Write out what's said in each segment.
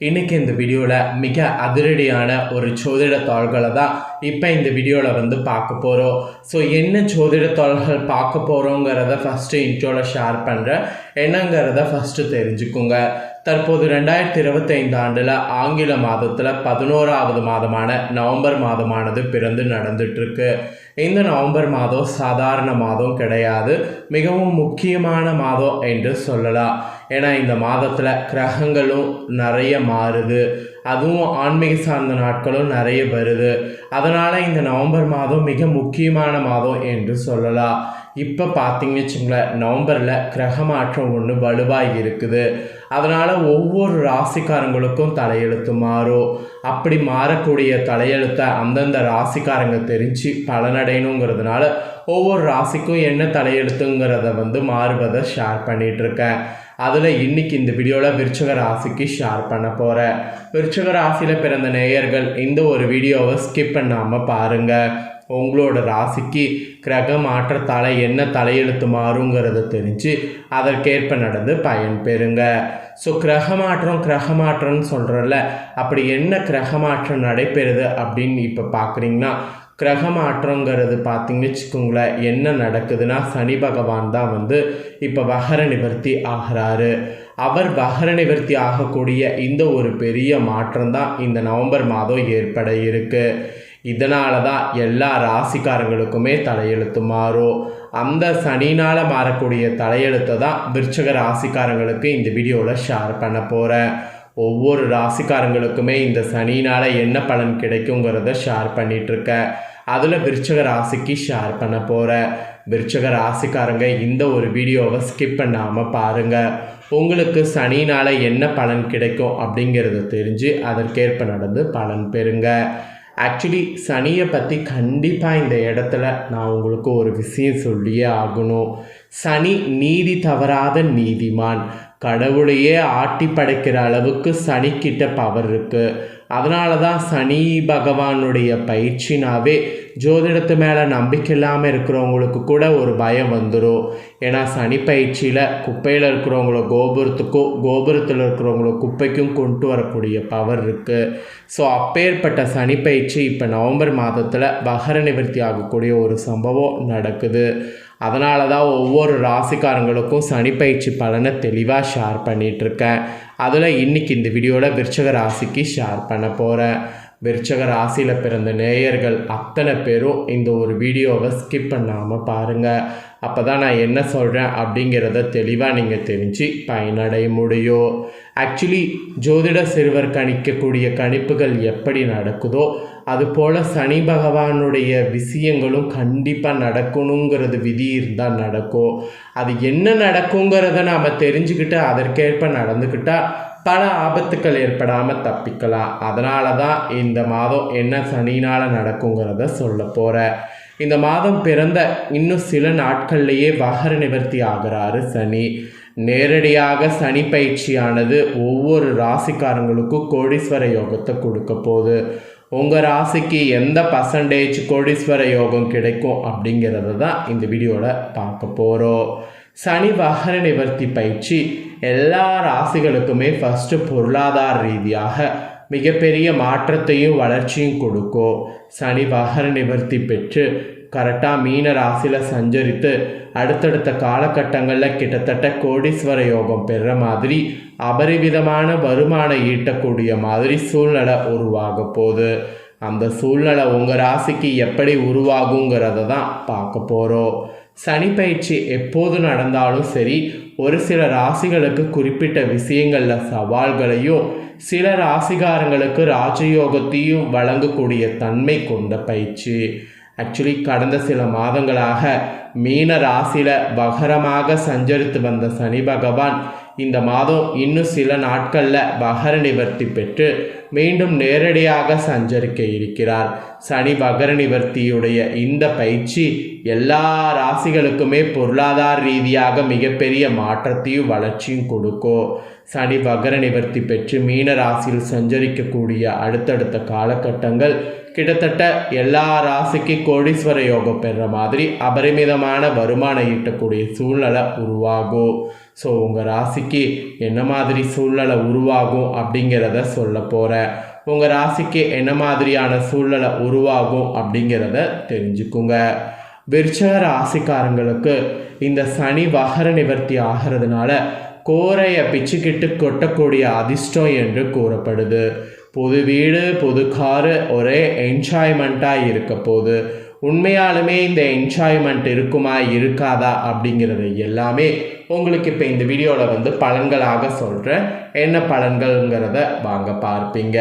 இன்னைக்கு இந்த வீடியோவில் மிக அதிரடியான ஒரு ஜோதிட தாள்களை தான் இப்போ இந்த வீடியோவில் வந்து பார்க்க போகிறோம் ஸோ என்ன ஜோதிட தாள்கள் பார்க்க போகிறோங்கிறத ஃபஸ்ட்டு இன்ட்ரோவில் ஷேர் பண்ணுறேன் என்னங்கிறத ஃபஸ்ட்டு தெரிஞ்சுக்குங்க. தற்போது ரெண்டாயிரத்தி இருபத்தைந்து ஆண்டில் ஆங்கில மாதத்தில் பதினோராவது மாதமான நவம்பர் மாதமானது பிறந்து நடந்துட்டுருக்கு. இந்த நவம்பர் மாதம் சாதாரண மாதம் கிடையாது. மிகவும் முக்கியமான மாதம் என்று சொல்லலாம். ஏன்னா இந்த மாதத்தில் கிரகங்களும் நிறைய மாறுது. அதுவும் ஆன்மீக சார்ந்த நாட்களும் நிறைய வருது. அதனால் இந்த நவம்பர் மாதம் மிக முக்கியமான மாதம் என்று சொல்லலாம். இப்போ பார்த்தீங்கன்னு வச்சுங்களேன் நவம்பரில் கிரக மாற்றம் ஒன்று வலுவாக இருக்குது. அதனால் ஒவ்வொரு ராசிக்காரங்களுக்கும் தலையெழுத்து மாறும். அப்படி மாறக்கூடிய தலையெழுத்தை அந்தந்த ராசிக்காரங்க தெரிஞ்சு பலனடையணுங்கிறதுனால ஒவ்வொரு ராசிக்கும் என்ன தலையெழுத்துங்கிறத வந்து மாறுவதை ஷேர் பண்ணிகிட்ருக்கேன் அதில் இன்னைக்கு இந்த வீடியோவில் விருச்சக ராசிக்கு ஷேர் பண்ண போகிறேன் விருச்சக ராசியில் பிறந்த நேயர்கள் இந்த ஒரு வீடியோவை ஸ்கிப் பண்ணாமல் பாருங்கள் உங்களோட ராசிக்கு கிரக மாற்றத்தால் என்ன தலையெழுத்து மாறுங்கிறத தெரிஞ்சு அதற்கேற்ப நடந்து பயன் பெறுங்க. ஸோ கிரக மாற்றம் கிரக மாற்றம்னு சொல்கிறோம்ல அப்படி என்ன கிரக மாற்றம் நடைபெறுது அப்படின்னு இப்போ பார்க்குறீங்கன்னா கிரக மாற்றங்கிறது பார்த்தீங்கன்னு வச்சுக்கோங்களேன் என்ன நடக்குதுன்னா சனி பகவான் தான் வந்து இப்போ வகர நிவர்த்தி ஆகிறாரு. அவர் வகர நிவர்த்தி ஆகக்கூடிய இந்த ஒரு பெரிய மாற்றம் தான் இந்த நவம்பர் மாதம் ஏற்பட இருக்கு. இதனால தான் எல்லா ராசிக்காரங்களுக்குமே தலையெழுத்து மாறும். அந்த சனினால் மாறக்கூடிய தலையெழுத்தை தான் விருச்சக ராசிக்காரங்களுக்கு இந்த வீடியோவில் ஷேர் பண்ண போகிறேன் ஒவ்வொரு ராசிக்காரங்களுக்குமே இந்த சனினால் என்ன பலன் கிடைக்குங்கிறத ஷேர் பண்ணிகிட்ருக்கேன் அதில் விருச்சக ராசிக்கு ஷேர் பண்ண போகிறேன் விருச்சக ராசிக்காரங்க இந்த ஒரு வீடியோவை ஸ்கிப் பண்ணாமல் பாருங்கள் உங்களுக்கு சனினால் என்ன பலன் கிடைக்கும் அப்படிங்கிறத தெரிஞ்சு அதற்கேற்ப நடந்து பலன் பெறுங்க. ஆக்சுவலி சனியை பற்றி கண்டிப்பாக இந்த இடத்துல நான் உங்களுக்கு ஒரு விஷயம் சொல்லியே ஆகணும். சனி நீதி தவறாத நீதிமான். கடவுளையே ஆட்டி படைக்கிற அளவுக்கு சனிக்கிட்ட பவர் இருக்குது அதனால தான் சனி பகவானுடைய பயிற்சினாவே ஜோதிடத்து மேலே நம்பிக்கை இல்லாமல் இருக்கிறவங்களுக்கு கூட ஒரு பயம் வந்துடும் ஏன்னா சனி பயிற்சியில் குப்பையில் இருக்கிறவங்கள கோபுரத்துக்கும் கோபுரத்தில் இருக்கிறவங்கள குப்பைக்கும் கொண்டு வரக்கூடிய பவர் இருக்குது ஸோ அப்பேற்பட்ட சனி பயிற்சி இப்போ நவம்பர் மாதத்தில் பகர நிவர்த்தி ஆகக்கூடிய ஒரு சம்பவம் நடக்குது. அதனால தான் ஒவ்வொரு ராசிக்காரங்களுக்கும் சனி பயிற்சி பலனை தெளிவாக ஷேர் பண்ணிகிட்ருக்கேன் அதில் இன்றைக்கி இந்த வீடியோவில் விருச்சக ராசிக்கு ஷேர் பண்ண போகிறேன் விருச்சக ராசியில் பிறந்த நேயர்கள் அத்தனை பேரும் இந்த ஒரு வீடியோவை ஸ்கிப் பண்ணாமல் பாருங்கள் அப்போ தான் நான் என்ன சொல்கிறேன் அப்படிங்கிறத தெளிவாக நீங்கள் தெரிஞ்சு பயனடைய முடியும். ஆக்சுவலி ஜோதிட சிறுவர் கணிக்கக்கூடிய கணிப்புகள் எப்படி நடக்குதோ அதுபோல் சனி பகவானுடைய விஷயங்களும் கண்டிப்பாக நடக்கணுங்கிறது விதி இருந்தால் நடக்கும் அது என்ன நடக்குங்கிறத நாம் தெரிஞ்சுக்கிட்டு அதற்கேற்ப நடந்துக்கிட்டால் பல ஆபத்துக்கள் ஏற்படாமல் தப்பிக்கலாம். அதனால தான் இந்த மாதம் என்ன சனினால் நடக்குங்கிறத சொல்ல போகிறேன் இந்த மாதம் பிறந்த இன்னும் சில நாட்கள்லேயே வகர நிவர்த்தி ஆகிறாரு சனி. நேரடியாக சனி பயிற்சியானது ஒவ்வொரு ராசிக்காரங்களுக்கும் கோடீஸ்வர யோகத்தை கொடுக்க போகுது. உங்கள் ராசிக்கு எந்த பர்சன்டேஜ் கோடீஸ்வர யோகம் கிடைக்கும் அப்படிங்கிறத தான் இந்த வீடியோவில் பார்க்க போகிறோம் சனி வகர நிவர்த்தி பயிற்சி எல்லா ராசிகளுக்குமே ஃபஸ்ட்டு பொருளாதார ரீதியாக மிகப்பெரிய மாற்றத்தையும் வளர்ச்சியும் கொடுக்கும். சனி வகர நிவர்த்தி பெற்று கரெக்டாக மீன ராசியில் சஞ்சரித்து அடுத்தடுத்த காலகட்டங்களில் கிட்டத்தட்ட கோடீஸ்வர யோகம் பெற மாதிரி அபரிவிதமான வருமானம் ஈட்டக்கூடிய மாதிரி சூழ்நிலை உருவாக போகுது. அந்த சூழ்நிலை உங்கள் ராசிக்கு எப்படி உருவாகுங்கிறத தான் பார்க்க போகிறோம் சனி பயிற்சி எப்போது நடந்தாலும் சரி ஒரு சில ராசிகளுக்கு குறிப்பிட்ட விஷயங்களில் சவால்களையும் சில ராசிகாரங்களுக்கு ராஜயோகத்தையும் வழங்கக்கூடிய தன்மை கொண்ட பயிற்சி. ஆக்சுவலி கடந்த சில மாதங்களாக மீன ராசியில் பகரமாக சஞ்சரித்து வந்த சனி பகவான் இந்த மாதம் இன்னும் சில நாட்களில் பகர நிவர்த்தி பெற்று மீண்டும் நேரடியாக சஞ்சரிக்க இருக்கிறார். சனி பகர நிவர்த்தியுடைய இந்த பயிற்சி எல்லா ராசிகளுக்குமே பொருளாதார ரீதியாக மிகப்பெரிய மாற்றத்தையும் வளர்ச்சியும் கொடுக்கும் சனி பகர நிவர்த்தி பெற்று மீன ராசியில் சஞ்சரிக்கக்கூடிய அடுத்தடுத்த காலகட்டங்கள் கிட்டத்தட்ட எல்லா ராசிக்கு கோடீஸ்வர யோகம் பெறுற மாதிரி அபரிமிதமான வருமானம் ஈட்டக்கூடிய சூழ்நிலை உருவாகும். ஸோ உங்கள் ராசிக்கு என்ன மாதிரி சூழ்நிலை உருவாகும் அப்படிங்கிறத சொல்ல போகிறேன் உங்கள் ராசிக்கு என்ன மாதிரியான சூழ்நிலை உருவாகும் அப்படிங்கிறத தெரிஞ்சுக்குங்க. விருச்சக ராசிக்காரங்களுக்கு இந்த சனி வகர நிவர்த்தி ஆகிறதுனால கோரையை பிச்சுக்கிட்டு கொட்டக்கூடிய அதிர்ஷ்டம் என்று கூறப்படுது. புது வீடு புது காரு ஒரே என்ஜாய்மெண்ட்டாக இருக்க போகுது உண்மையாலுமே இந்த என்ஜாய்மெண்ட் இருக்குமா இருக்காதா அப்படிங்கிறது எல்லாமே உங்களுக்கு இப்போ இந்த வீடியோவில் வந்து பலன்களாக சொல்கிறேன் என்ன பலன்கள்ங்கிறத வாங்க பார்ப்பீங்க.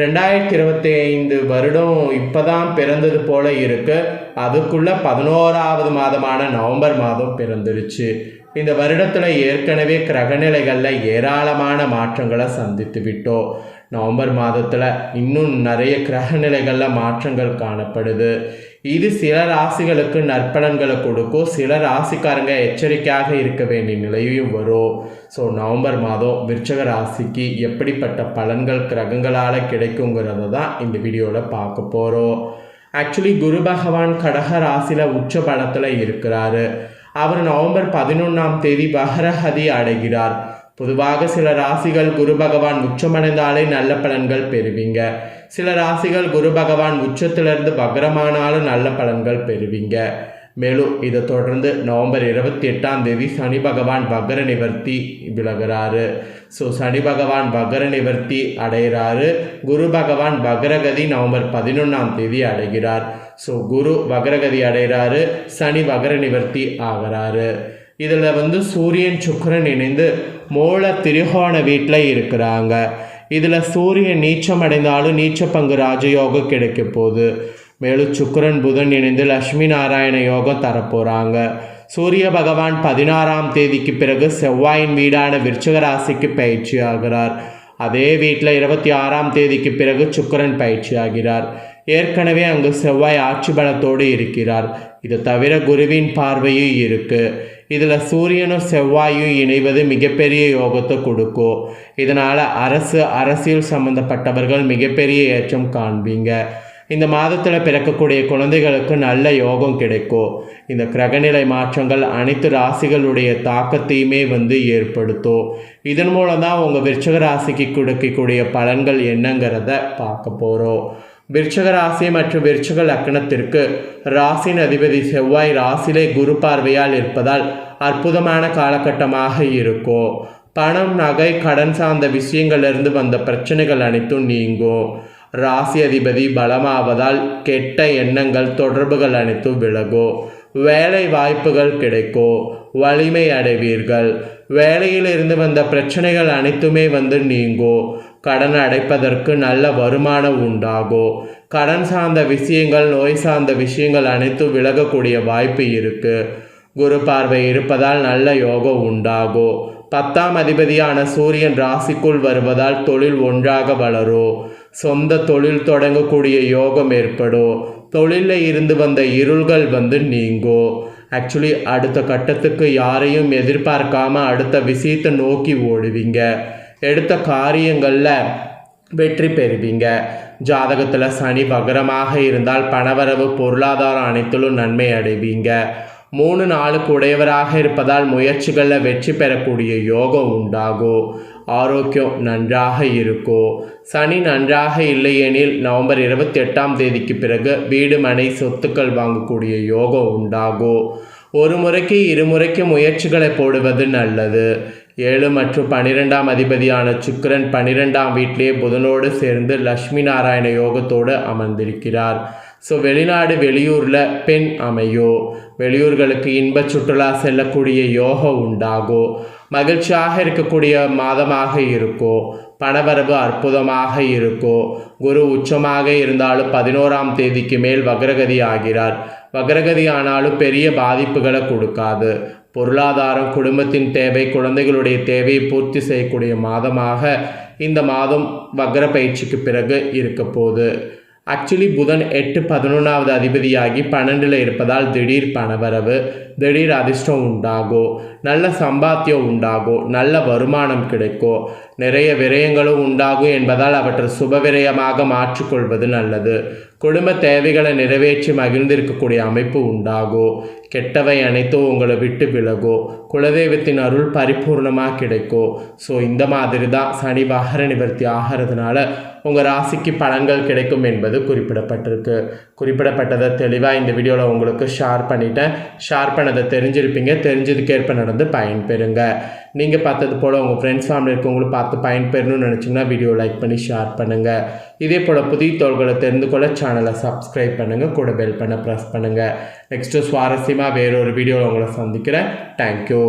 ரெண்டாயிரத்தி இருபத்தி ஐந்து வருடம் இப்போ தான் பிறந்தது போல இருக்குது அதுக்குள்ளே பதினோராவது மாதமான நவம்பர் மாதம் பிறந்துருச்சு. இந்த வருடத்தில் ஏற்கனவே கிரகநிலைகளில் ஏராளமான மாற்றங்களை சந்தித்து விட்டோம். நவம்பர் மாதத்தில் இன்னும் நிறைய கிரகநிலைகளில் மாற்றங்கள் காணப்படுது. இது சில ராசிகளுக்கு நற்பலன்களை கொடுக்கும். சில ராசிக்காரங்க எச்சரிக்கையாக இருக்க வேண்டிய நிலையும் வரும். ஸோ நவம்பர் மாதம் விருச்சக ராசிக்கு எப்படிப்பட்ட பலன்கள் கிரகங்களால் கிடைக்குங்கிறத தான் இந்த வீடியோவில் பார்க்க போகிறோம் ஆக்சுவலி குரு பகவான் கடக ராசியில் உச்ச பலத்தில் இருக்கிறாரு. அவர் நவம்பர் பதினொன்றாம் தேதி பகரஹதி அடைகிறார். பொதுவாக சில ராசிகள் குரு பகவான் உச்சமடைந்தாலே நல்ல பலன்கள் பெறுவீங்க. சில ராசிகள் குரு பகவான் உச்சத்திலிருந்து வக்ரமானாலும் நல்ல பலன்கள் பெறுவீங்க. மேலும் இதை தொடர்ந்து நவம்பர் இருபத்தி எட்டாம் தேதி சனி பகவான் வக்ர நிவர்த்தி விலகிறாரு. ஸோ சனி பகவான் வக்ர நிவர்த்தி அடைகிறாரு. குரு பகவான் வக்ரகதி நவம்பர் பதினொன்றாம் தேதி அடைகிறார். ஸோ குரு வக்ரகதி அடைகிறாரு சனி வக்ர நிவர்த்தி ஆகிறாரு. இதில் வந்து சூரியன் சுக்கிரன் இணைந்து மூல திரிகோண வீட்டில் இருக்கிறாங்க. இதில் சூரியன் நீச்சம் அடைந்தாலும் நீச்ச பங்கு ராஜயோகம் கிடைக்க போகுது. மேலும் சுக்கிரன் புதன் இணைந்து லக்ஷ்மி நாராயண யோகம் தரப்போகிறாங்க சூரிய பகவான் பதினாறாம் தேதிக்கு பிறகு செவ்வாயின் வீடான விருச்சக ராசிக்கு பயிற்சி ஆகிறார். அதே வீட்டில் இருபத்தி ஆறாம் தேதிக்கு பிறகு சுக்கிரன் பயிற்சி ஆகிறார். ஏற்கனவே அங்கு செவ்வாய் ஆட்சி பலத்தோடு இருக்கிறார். இது தவிர குருவின் பார்வையும் இருக்குது இதில் சூரியனும் செவ்வாயும் இணைவது மிகப்பெரிய யோகத்தை கொடுக்கும். இதனால் அரசு அரசியல் சம்பந்தப்பட்டவர்கள் மிகப்பெரிய ஏற்றம் காண்பீங்க. இந்த மாதத்தில் பிறக்கக்கூடிய குழந்தைகளுக்கு நல்ல யோகம் கிடைக்கும். இந்த கிரகநிலை மாற்றங்கள் அனைத்து ராசிகளுடைய தாக்கத்தையுமே வந்து ஏற்படுத்தும். இதன் மூலம் தான் உங்கள் விருச்சக ராசிக்கு கொடுக்கக்கூடிய பலன்கள் என்னங்கிறத பார்க்க போகிறோம் விருச்சக ராசி மற்றும் விருச்சக லக்னத்திற்கு ராசின் அதிபதி செவ்வாய் ராசிலே குரு பார்வையால் இருப்பதால் அற்புதமான காலகட்டமாக இருக்கும் பணம் நகை கடன் சார்ந்த விஷயங்களிலிருந்து வந்த பிரச்சனைகள் அனைத்தும் நீங்கும் ராசி அதிபதி பலமாவதால் கெட்ட எண்ணங்கள் தொடர்புகள் அனைத்தும் விலகும் வேலை வாய்ப்புகள் கிடைக்கும் வலிமை அடைவீர்கள். வேலையிலிருந்து வந்த பிரச்சனைகள் அனைத்துமே வந்து நீங்கும் கடன் அடைப்பதற்கு நல்ல வருமானம் உண்டாகும் கடன் சார்ந்த விஷயங்கள் நோய் சார்ந்த விஷயங்கள் அனைத்தும் விலகக்கூடிய வாய்ப்பு இருக்கு. குரு பார்வை இருப்பதால் நல்ல யோகம் உண்டாகும் பத்தாம் அதிபதியான சூரியன் ராசிக்குள் வருவதால் தொழில் ஒன்றாக வளரும் சொந்த தொழில் தொடங்கக்கூடிய யோகம் ஏற்படும் தொழிலில் இருந்து வந்த இருள்கள் வந்து நீங்கும் ஆக்சுவலி அடுத்த கட்டத்துக்கு யாரையும் எதிர்பார்க்காம அடுத்த விஷயத்தை நோக்கி ஓடுவீங்க. எடுத்த காரியங்களில் வெற்றி பெறுவீங்க. ஜாதகத்தில் சனி வகரமாக இருந்தால் பணவரவு பொருளாதாரம் அனைத்திலும் நன்மை அடைவீங்க. மூணு நாளுக்கு உடையவராக இருப்பதால் முயற்சிகளில் வெற்றி பெறக்கூடிய யோகம் உண்டாகும் ஆரோக்கியம் நன்றாக இருக்கும் சனி நன்றாக இல்லையெனில் நவம்பர் இருபத்தி எட்டாம் தேதிக்கு பிறகு வீடு மனை சொத்துக்கள் வாங்கக்கூடிய யோகம் உண்டாகும் ஒரு முறைக்கு இருமுறைக்கு முயற்சிகளை போடுவது நல்லது. ஏழு மற்றும் பன்னிரெண்டாம் அதிபதியான சுக்கிரன் பன்னிரெண்டாம் வீட்டிலே புதனோடு சேர்ந்து லக்ஷ்மி நாராயண யோகத்தோடு அமர்ந்திருக்கிறார். ஸோ வெளிநாடு வெளியூரில் பெண் அமையோ? வெளியூர்களுக்கு இன்ப சுற்றுலா செல்லக்கூடிய யோகம் உண்டாகோ? மகிழ்ச்சியாக இருக்கக்கூடிய மாதமாக இருக்கோ? பணவரவு அற்புதமாக இருக்கோ? குரு உச்சமாக இருந்தாலும் பதினோராம் தேதிக்கு மேல் வக்ரகதி ஆகிறார். வக்ரகதி ஆனாலும் பெரிய பாதிப்புகளை கொடுக்காது. பொருளாதாரம் குடும்பத்தின் தேவை குழந்தைகளுடைய தேவையை பூர்த்தி செய்யக்கூடிய மாதமாக இந்த மாதம் வக்ர பயிற்சிக்கு பிறகு இருக்க போகுது. ஆக்சுவலி புதன் எட்டு பதினொன்றாவது அதிபதியாகி பன்னெண்டில் இருப்பதால் திடீர் பணவரவு திடீர் அதிர்ஷ்டம் உண்டாகும் நல்ல சம்பாத்தியம் உண்டாகும் நல்ல வருமானம் கிடைக்கும் நிறைய விரயங்களும் உண்டாகும் என்பதால் அவற்றை சுப விரயமாக மாற்றிக்கொள்வது நல்லது. குடும்ப தேவைகளை நிறைவேற்றி மகிழ்ந்திருக்கக்கூடிய அமைப்பு உண்டாகும் கெட்டவை அனைத்தும் உங்களை விட்டு விலகும் குலதெய்வத்தின் அருள் பரிபூர்ணமாக கிடைக்கும் ஸோ இந்த மாதிரி தான் சனி வாகர நிவர்த்தி ஆகிறதுனால உங்கள் ராசிக்கு பலன்கள் கிடைக்கும் என்பது குறிப்பிடப்பட்டிருக்கு. குறிப்பிடப்பட்டதை தெளிவாக இந்த வீடியோவில் உங்களுக்கு ஷேர் பண்ணிட்டேன். ஷேர் பண்ணதை தெரிஞ்சிருப்பீங்க. தெரிஞ்சதுக்கேற்ப நடந்து பயன்பெறுங்க. நீங்கள் பார்த்தது போல் உங்கள் ஃப்ரெண்ட்ஸ் ஃபேமிலி இருக்கவங்களும் பார்த்து பயன்பெறணும்னு நினச்சிங்கன்னா வீடியோ லைக் பண்ணி ஷேர் பண்ணுங்கள் இதே போல் புதிய தோள்களை தெரிந்து கொள்ள சேனலை சப்ஸ்கிரைப் பண்ணுங்கள் கூட பெல் பண்ண ப்ரெஸ் பண்ணுங்கள் நெக்ஸ்ட்டு சுவாரஸ்யமாக வேறொரு வீடியோவில் உங்களை சந்திக்கிறேன். தேங்க்யூ